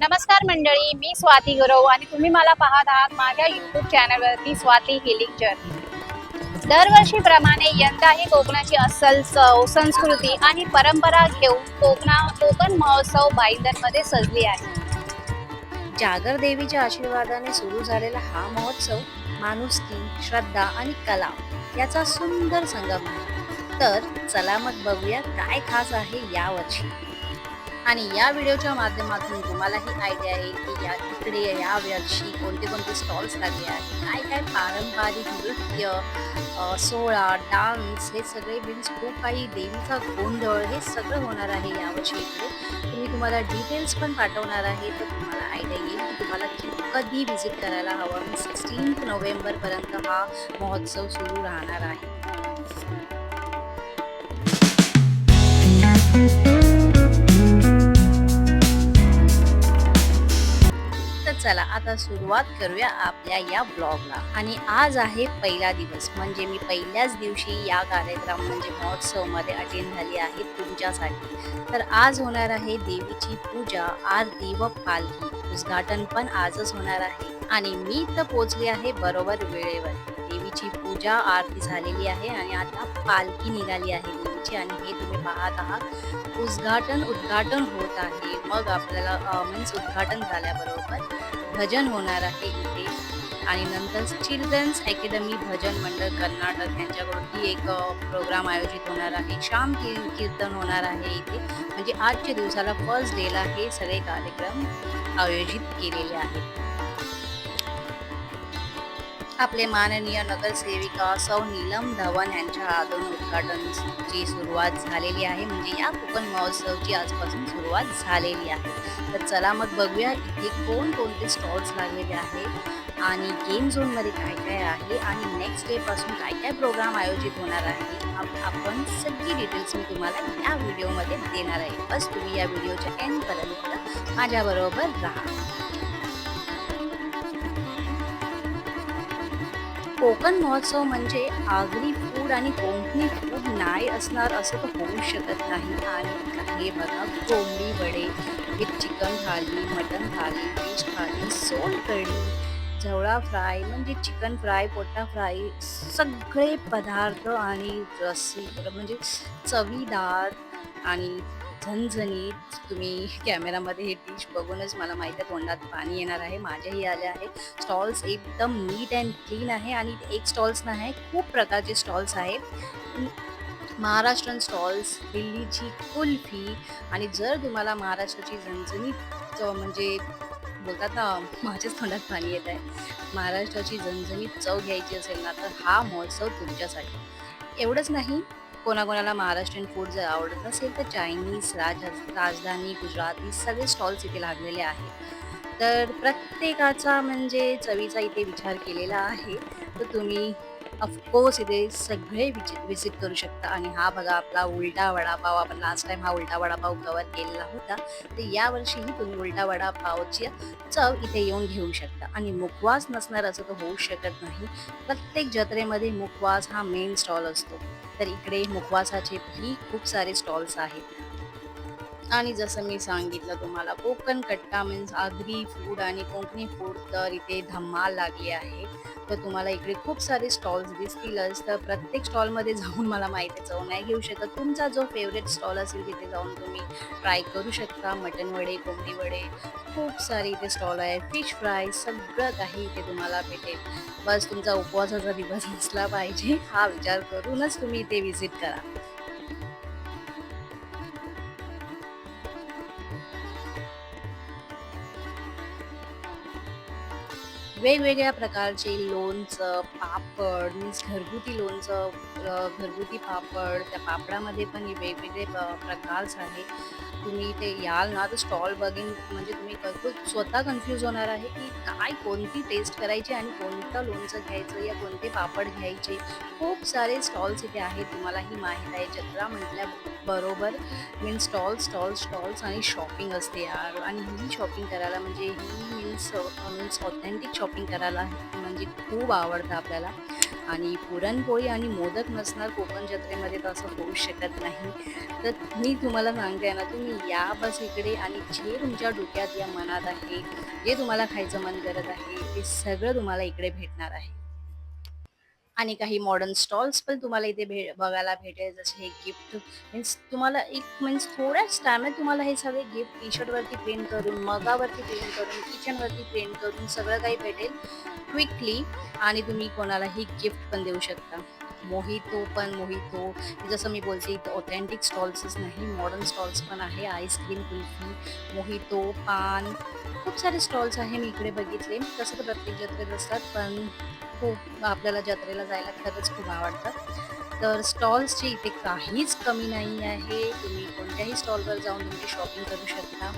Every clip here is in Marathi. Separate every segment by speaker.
Speaker 1: नमस्कार मंडळी मी स्वाती गुरव आणि तुम्ही मला पाहत आहात माझ्या युट्यूब चॅनलवरती स्वाती हिलिंग जर्नी दरवर्षीप्रमाणे यंदाही कोकणाची अस्सल चव संस्कृती आणि परंपरा घेऊन कोकणा कोकण महोत्सव बाईंदरमध्ये सजली आहे.
Speaker 2: जागर देवीच्या आशीर्वादाने सुरू झालेला हा महोत्सव माणुसकी श्रद्धा आणि कला याचा सुंदर संगम आहे. तर चला मग बघूया काय खास आहे यावर्षी आणि या व्हिडिओच्या माध्यमातून तुम्हालाही आयडिया येईल की या इकडे या वर्षी कोणते कोणते स्टॉल्स लागले आहेत. काय काय पारंपरिक नृत्य सोहळा डान्स हे सगळे मीन्स खूप काही देवीचा गोंधळ हे सगळं होणार आहे यावर्षी इकडे मी तुम्हाला डिटेल्स पण पाठवणार आहे तर तुम्हाला आयडिया येईल की तुम्हाला कधी व्हिजिट करायला हवं. मी सिक्स्टीन्थ नोव्हेंबरपर्यंत हा महोत्सव सुरू राहणार आहे. चला आता सुरुवात करूया आपल्या या ब्लॉगला. आणि आज आहे पहिला दिवस. म्हणजे मी पहिल्याच दिवशी या कार्यक्रम म्हणजे महोत्सवमध्ये अटेंड झाली आहे तुमच्यासाठी. तर आज होणार आहे देवीची पूजा आरती व पालखी. उद्घाटन पण आजच होणार आहे. आणि मी तर पोचले आहे बरोबर वेळेवर. देवीची पूजा आरती झालेली आहे आणि आता पालखी निघाली आहे देवीची. आणि हे तुम्ही पाहत आहात. उद्घाटन उद्घाटन होत आहे. मग आपल्याला मीन्स उद्घाटन झाल्याबरोबर भजन होणार आहे इथे. आणि नंतर चिल्ड्रन्स अकॅडमी भजन मंडळ कर्नाटक यांच्याकडूनही एक प्रोग्राम आयोजित होणार आहे. श्याम कीर्तन होणार आहे इथे. म्हणजे आजच्या दिवसाला फर्स्ट डेला हे सगळे कार्यक्रम आयोजित केलेले आहेत. आपले माननीय नगरसेविका सौ नीलम धवन यांच्या हातून उद्घाटनची सुरुवात झालेली आहे. म्हणजे या कोकण महोत्सवची आजपासून सुरुवात झालेली आहे. तर चला मग बघूया इथे कोण कोणते स्टॉल्स लागलेले आहेत आणि गेम झोनमध्ये काय काय आहे आणि नेक्स्ट डेपासून काय काय प्रोग्राम आयोजित होणार आहे. आपण सगळी डिटेल्स मी तुम्हाला या व्हिडिओमध्ये देणार आहे. बस तुम्ही या व्हिडिओच्या एंडपर्यंत माझ्याबरोबर राहा. कोकण महोत्सव म्हणजे आगरी फूड आणि कोंकणी फूड नाही असणार असं तर होऊ शकत नाही. आणि हे बघा kombdi vade with chicken thali mutton thali fish thali sol kadhi झवळा fry म्हणजे चिकन फ्राय पोटा फ्राय सगळे पदार्थ आणि रस्सी म्हणजे चवीदार आणि झणझणीत तुम्ही कॅमेरामध्ये हे डिश बघूनच मला माहिती आहे तोंडात पाणी येणार आहे माझ्याही आले आहे स्टॉल्स एकदम नीट अँड क्लीन आहे आणि एक स्टॉल्स नाही खूप प्रकारचे स्टॉल्स आहेत. महाराष्ट्रन स्टॉल्स दिल्लीची कुल्फी आणि जर तुम्हाला महाराष्ट्राची झणझणीत चव म्हणजे बोलतात ना माझ्याच तोंडात पाणी येत आहे. महाराष्ट्राची झणझणीत चव घ्यायची असेल ना तर हा महोत्सव तुमच्यासाठी. एवढंच नाही कोणाकोणाला महाराष्ट्रीयन फूड जर आवडत असेल तर चायनीज राज राजधानी गुजराती सगळे स्टॉल्स इथे लागलेले आहेत. तर प्रत्येकाचा म्हणजे चवीचा इथे विचार केलेला आहे. तर तुम्ही ऑफकोर्स इथे सगळे विजिट करू शकता. आणि हा बघा आपला उलटा वडापाव. आपण लास्ट टाइम हा उलटा वडापाव कवर केलेला होता. तर यावर्षीही तुम्ही उलटा वडापावची चव इथे येऊन घेऊ शकता. आणि मुखवास नसणार असं तर होऊ शकत नाही. प्रत्येक जत्रेमध्ये मुखवास हा मेन स्टॉल असतो. तर इकडे मुखवासाचे ही खूप सारे स्टॉल्स आहेत. आणि जसं मी सांगितलं तुम्हाला कोकण कट्टा मीन्स आगरी फूड आणि कोकणी फूड तर इथे धमाल लागली आहे. तर तुम्हाला इकडे खूप सारे स्टॉल्स दिसतीलच तर प्रत्येक स्टॉलमध्ये जाऊन मला माहिती जाऊ नाही घेऊ शकत. तुमचा जो फेवरेट स्टॉल असेल तिथे जाऊन तुम्ही ट्राय करू शकता. मटन वडे कोंबडी वडे खूप सारे इथे स्टॉल आहे. फिश फ्राय सगळं काही इथे तुम्हाला भेटेल. बस तुमचा उपवासाचा दिवस असला पाहिजे. हा विचार करूनच तुम्ही इथे व्हिजिट करा. वेगवेगळ्या प्रकारचे लोणचं पापड मीन्स घरगुती लोणचं घरगुती पापड त्या पापडामध्ये पण वेगवेगळे प- प्रकारच आहे तुम्ही ते याल ना तर स्टॉल बघीन. म्हणजे तुम्ही क- स्वतः कन्फ्यूज होणार आहे की काय कोणती टेस्ट करायची आणि कोणतं लोणचं घ्यायचं या कोणते पापड घ्यायचे. खूप सारे स्टॉल्स इथे आहेत तुम्हाला ही माहीत आहे. जत्रा म्हटल्या बरोबर. मीन्स स्टॉल्स स्टॉल्स स्टॉल्स आणि शॉपिंग असते यार. आणि ही शॉपिंग करायला म्हणजे ही मीन्स मीन्स ऑथेंटिक शॉपिंग करायला म्हणजे खूप आवडतं आपल्याला. आणि पुरणपोळी आणि मोदक नसणार कोकण जत्रेमध्ये तर असं होऊ शकत नाही. तर मी तुम्हाला सांगते ना तुम्ही या बस इकडे आणि जे तुमच्या डोक्यात या मनात आहे जे तुम्हाला खायचं मन करत आहे ते सगळं तुम्हाला इकडे भेटणार आहे. आणि काही मॉडर्न स्टॉल्स पण तुम्हाला इथे भे बघायला भेटेल. जसे हे गिफ्ट मीन्स तुम्हाला एक मीन्स थोड्याच टायमात तुम्हाला हे सगळे गिफ्ट टी शर्टवरती प्रिंट करून मगावरती प्रिंट करून किचनवरती प्रिंट करून सगळं काही भेटेल क्विकली आणि तुम्ही कोणालाही गिफ्ट पण देऊ शकता. मोहितो पण मोहितो. जसं मी बोलते इथं ऑथेंटिक स्टॉल्सच नाही मॉडर्न स्टॉल्स पण आहे. आईस्क्रीम कुल्फी मोहितो पान. खूप सारे स्टॉल्स आहे मी इकडे बघितले. तसं तर प्रत्येक जत्रेत असतात पण खूप आपल्याला जत्रेला जायला खरंच खूप आवडतं. तर स्टॉल्सची इथे काहीच कमी नाही आहे. तुम्ही कोणत्याही स्टॉलवर जाऊन तुमची शॉपिंग करू शकता.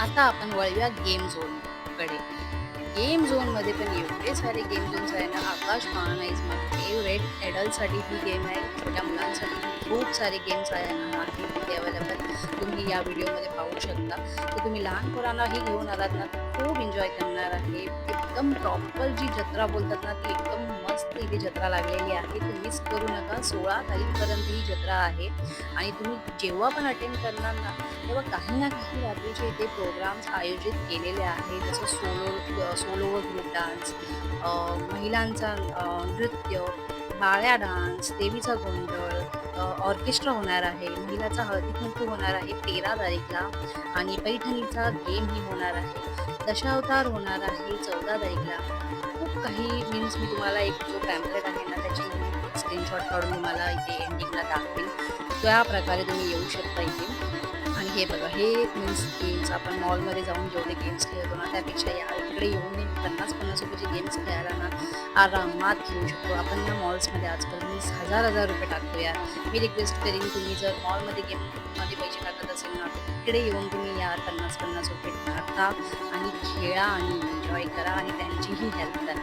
Speaker 2: आता आपण वळूया गेम झोनकडे. गेम झोनमध्ये पण एवढे सारे गेम झोन्स आहे ना आकाश पाहणा इज माय फेवरेट ॲडल्टसाठी ही गेम आहे. छोट्या मुलांसाठी खूप सारे गेम्स आहे आहेत तिथे अवेलेबल तुम्ही या व्हिडिओमध्ये पाहू शकता. तर तुम्ही लहान पोरांनाही घेऊन आलात ना खूप एन्जॉय करणार आहे. एकदम प्रॉपर जी जत्रा बोलतात ना ती एकदम मस्त इथे जत्रा लागलेली आहे. तुम्ही मिस करू नका. सोळा तारीखपर्यंत ही जत्रा आहे. आणि तुम्ही जेव्हा पण अटेंड करणार ना तेव्हा काही ना काही रात्रीचे इथे प्रोग्राम्स आयोजित केलेले आहेत. जसं सोलो सोलो व ग्रुप डान्स महिलांचा नृत्य बाळ्या डान्स देवीचा गोंधळ ऑर्केस्ट्रा होणार आहे महिलाचा हळदी कुंकू होणार आहे तेरा तारीखला आणि पैठणीचा गेमही होणार आहे. दशावतार होणार आहे चौदा तारीखला. खूप काही मीन्स मी तुम्हाला एक जो पॅम्पलेट आहे ना त्याची स्क्रीनशॉट काढून तुम्हाला इथे एंडिंगला दाखवेल त्या प्रकारे तुम्ही येऊ शकता इथे. आणि हे बघा हे मीन्स गेम्स आपण मॉलमध्ये जाऊन जेवढे गेम्स खेळतो ना त्यापेक्षा या इकडे येऊन पन्नास पन्नास रुपयाचे गेम्स खेळायला ना आरामात घेऊ शकतो. आपण या मॉल्समध्ये आजकाल वीस हजार हजार रुपये टाकतो या मी रिक्वेस्ट करीन तुम्ही जर मॉलमध्ये गेममध्ये पैसे टाकत असेल ना तर येऊन तुम्ही या पन्नास पन्नास रुपये टाका आणि खेळा आणि एन्जॉय करा आणि त्यांचीही हेल्प करा.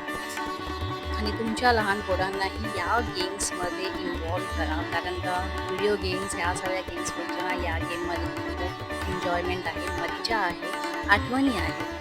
Speaker 2: आणि तुमच्या लहान पोरांनाही या गेम्समध्ये इन्वॉल्व करा. कारण का व्हिडिओ गेम्स ह्या सगळ्या गेम्सपेक्षा या गेममध्ये खूप एन्जॉयमेंट आहे मज्जा आहे आठवणी आहे